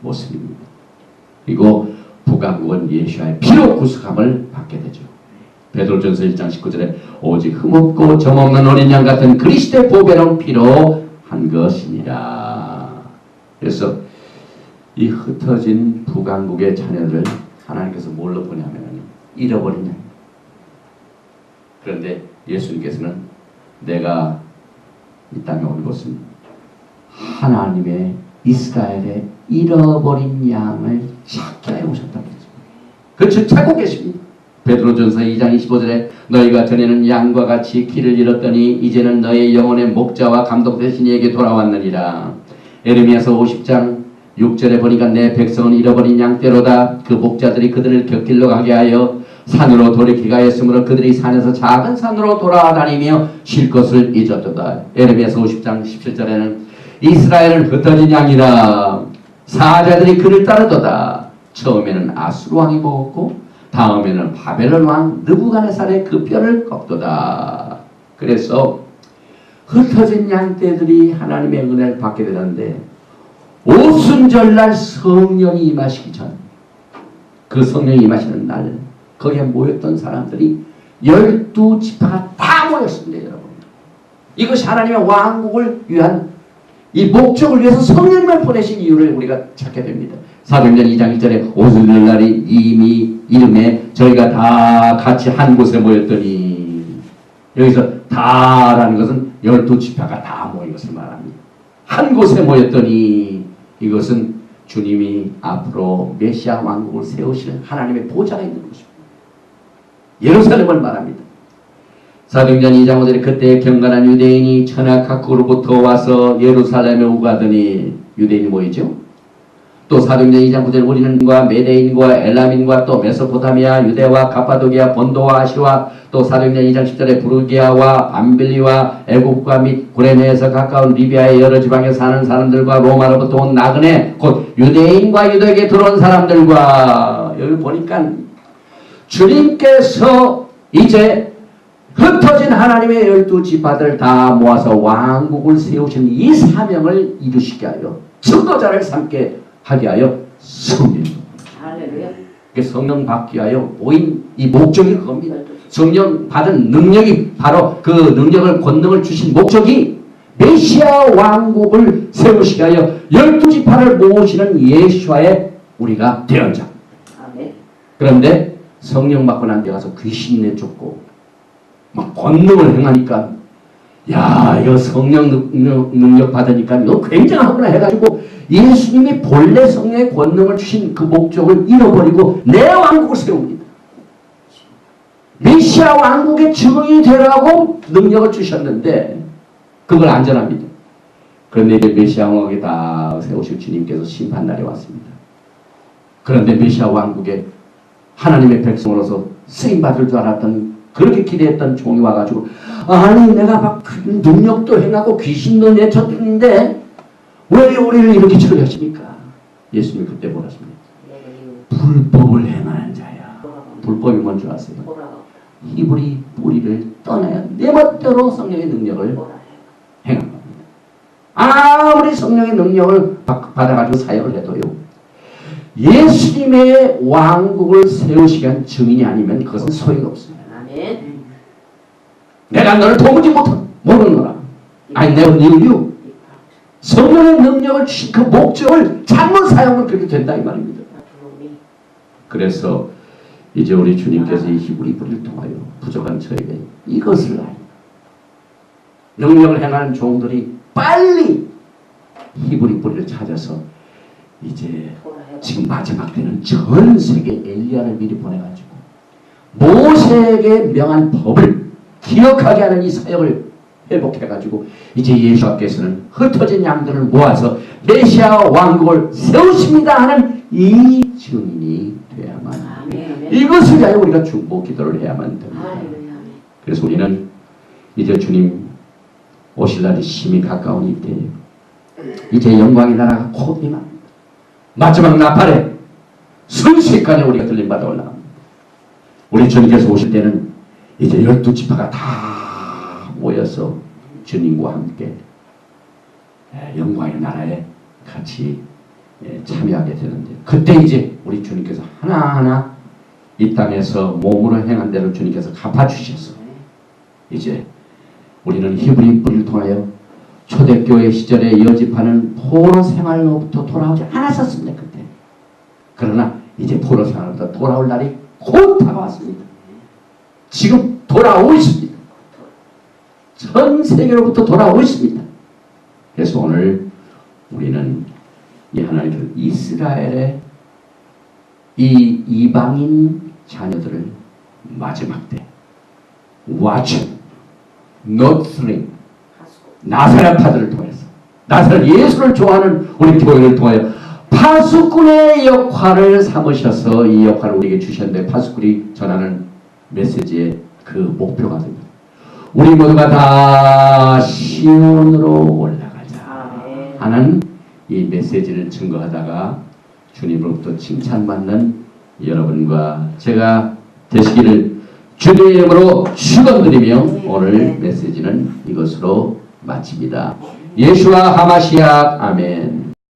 모습입니다. 그리고 북왕국은 예수와의 피로 구속함을 받게 되죠. 베드로전서 1장 19절에 오직 흠없고 점없는 어린 양 같은 그리스도의 보배로운 피로 한 것이니라. 그래서 이 흩어진 북왕국의 자녀들을 하나님께서 뭘로 보냐면 잃어버린 양. 그런데 예수님께서는 내가 이 땅에 온 것은 하나님의 이스라엘의 잃어버린 양을 찾게 해 오셨다는 거죠. 그것을 찾고 계십니다. 베드로전서 2장 25절에 너희가 전에는 양과 같이 길을 잃었더니 이제는 너의 영혼의 목자와 감독 되신 이에게 돌아왔느니라. 에르미야서 50장 6절에 보니까 내 백성은 잃어버린 양떼로다. 그 목자들이 그들을 곁길로 가게 하여 산으로 돌이키가 했으므로 그들이 산에서 작은 산으로 돌아다니며 쉴 것을 잊었도다. 에르미야서 50장 17절에는 이스라엘은 흩어진 양이라 사자들이 그를 따르도다. 처음에는 아수르 왕이 먹었고 다음에는 바벨론 왕 느부갓네살의 그 뼈를 꺾도다. 그래서 흩어진 양떼들이 하나님의 은혜를 받게 되는데 오순절날 성령이 임하시기 전 그 성령이 임하시는 날 거기에 모였던 사람들이 열두 지파가 다 모였습니다 여러분 이것이 하나님의 왕국을 위한 이 목적을 위해서 성령님을 보내신 이유를 우리가 찾게 됩니다 사도행전 2장 1절에 오순절 날이 이미 이름에 저희가 다 같이 한 곳에 모였더니 여기서 다라는 것은 열두 지파가 다 모인 것을 말합니다 한 곳에 모였더니 이것은 주님이 앞으로 메시아 왕국을 세우실 하나님의 보좌가 있는 곳입니다. 예루살렘을 말합니다. 사도행전 2장 5절에 그때 경건한 유대인이 천하 각국으로부터 와서 예루살렘에 오가더니 유대인이 모이죠. 또 사도행전 2장 9절 우리는과 메데인과 엘람인과 또 메소포타미아 유대와 가파도기아 본도와 아시와 또 사도행전 2장 10절에 부르기아와 밤빌리와 애국과 및 구레네에서 가까운 리비아의 여러 지방에 사는 사람들과 로마로부터 온 나그네 곧 유대인과 유대에게 들어온 사람들과 여기 보니까 주님께서 이제 흩어진 하나님의 열두 지파들을 다 모아서 왕국을 세우신 이 사명을 이루시게 하여 증거자를 삼게 하게 하여 성령. 할렐루야. 성령 받기 위하여 모인 이 목적이 그겁니다. 성령 받은 능력이 바로 그 능력을 권능을 주신 목적이 메시아 왕국을 세우시게 하여 열두 지파를 모으시는 예수와의 우리가 대언자. 아멘. 그런데 성령 받고 난 데 가서 귀신 내쫓고 막 권능을 행하니까 야 이거 성령 능력, 능력 받으니까 이거 굉장하구나 해가지고 예수님이 본래 성령의 권능을 주신 그 목적을 잃어버리고 내 왕국을 세웁니다. 메시아 왕국의 증인이 되라고 능력을 주셨는데 그걸 안전합니다. 그런데 이제 메시아 왕국에 다 세우실 주님께서 심판날이 왔습니다. 그런데 메시아 왕국에 하나님의 백성으로서 쓰임받을 줄 알았던 그렇게 기대했던 종이 와가지고 아니 내가 막 능력도 행하고 귀신도 내쫓는데 왜 우리를 이렇게 처리하십니까? 예수님 그때 뭐라십니까? 불법을 행하는 자야. 불법이 뭔 줄 아세요? 히브리 뿌리를 떠나야 내 멋대로 성령의 능력을? 행한 겁니다. 아무리 성령의 능력을 받- 받아가지고 사역을 해도요. 예수님의 왕국을 세우시기 위한 증인이 아니면 그것은 소용이 없습니다. 아멘. 내가 너를 도무지 못, 모르노라. 아니, 내가 이유 성령의 능력을 그 목적을 잘못 사용을 그렇게 된다 이 말입니다. 그래서 이제 우리 주님께서 이 히브리 뿌리를 통하여 부족한 저에게 이것을 알고 능력을 행하는 종들이 빨리 히브리 뿌리를 찾아서 이제 지금 마지막 때는 전 세계 엘리야를 미리 보내가지고 모세에게 명한 법을 기억하게 하는 이 사역을 회복해가지고 이제 예수께서는 흩어진 양들을 모아서 메시아 왕국을 세우십니다 하는 이 증인이 아멘. 이것을 위하여 우리가 중보 기도를 해야만 됩니다. 그래서 우리는 이제 주님 오실 날이 심히 가까운 이때에 이제 영광의 나라가 곧 임합니다. 마지막 나팔에 순식간에 우리가 들림받아 올라갑니다. 우리 주님께서 오실 때는 이제 열두 지파가 다 모여서 주님과 함께 영광의 나라에 같이 예, 참여하게 되는데 그때 이제 우리 주님께서 하나하나 이 땅에서 몸으로 행한 대로 주님께서 갚아주셔서 이제 우리는 히브리 뿌리를 통하여 초대교회 시절에 여집하는 포로 생활로부터 돌아오지 않았었습니다 그때. 그러나 이제 포로 생활로부터 돌아올 날이 곧 다가왔습니다. 지금 돌아오고 있습니다. 전 세계로부터 돌아오고 있습니다. 그래서 오늘 우리는 이 하나님께서 이스라엘의 이 이방인 자녀들을 마지막 때 watch nurturing 나사렛파들을 통해서 나사렛 예수를 좋아하는 우리 교회를 통하여 파수꾼의 역할을 삼으셔서 이 역할을 우리에게 주셨는데 파수꾼이 전하는 메시지의 그 목표가 됩니다. 우리 모두가 다 시온으로 올라가자 아멘. 하는 이 메시지를 증거하다가 주님으로부터 칭찬받는 여러분과 제가 되시기를 주님의 이름으로 축원드리며 오늘 메시지는 이것으로 마칩니다. 예수와 하마시아 아멘.